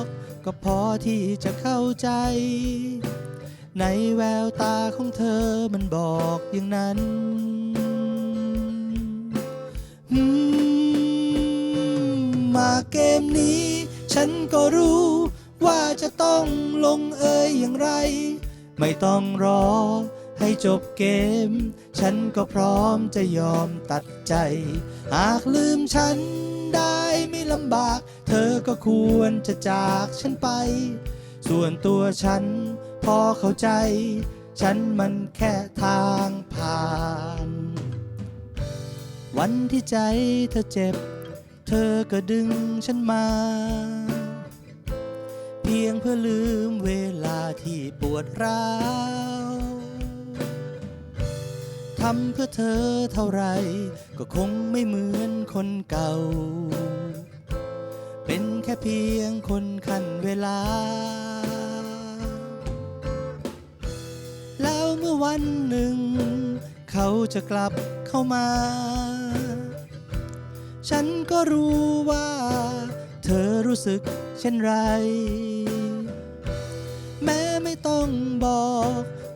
ก ก็พอที่จะเข้าใจ ในแววตาของเธอมันบอกอย่างนั้นมมาเกมนี้ ฉันก็รู้ ว่าจะต้องลงเอยอย่างไร ไม่ต้องรอ ให้จบเกม ฉันก็พร้อมจะยอมตัดใจ หากลืมฉันได้ไม่ลำบาก เธอก็ควรจะจากฉันไป ส่วนตัวฉันพอเข้าใจ ฉันมันแค่ทางผ่าน วันที่ใจเธอเจ็บ เธอก็ดึงฉันมา เพียงเพื่อลืมเวลาที่ปวดร้าว ทำเพื่อเธอเท่าไร ก็คงไม่เหมือนคนเก่า เป็นแค่เพียงคนขันเวลา แล้วเมื่อวันหนึ่ง เขาจะกลับเข้ามา ฉันก็รู้ว่า เธอรู้สึกเช่นไร แม้ไม่ต้องบอก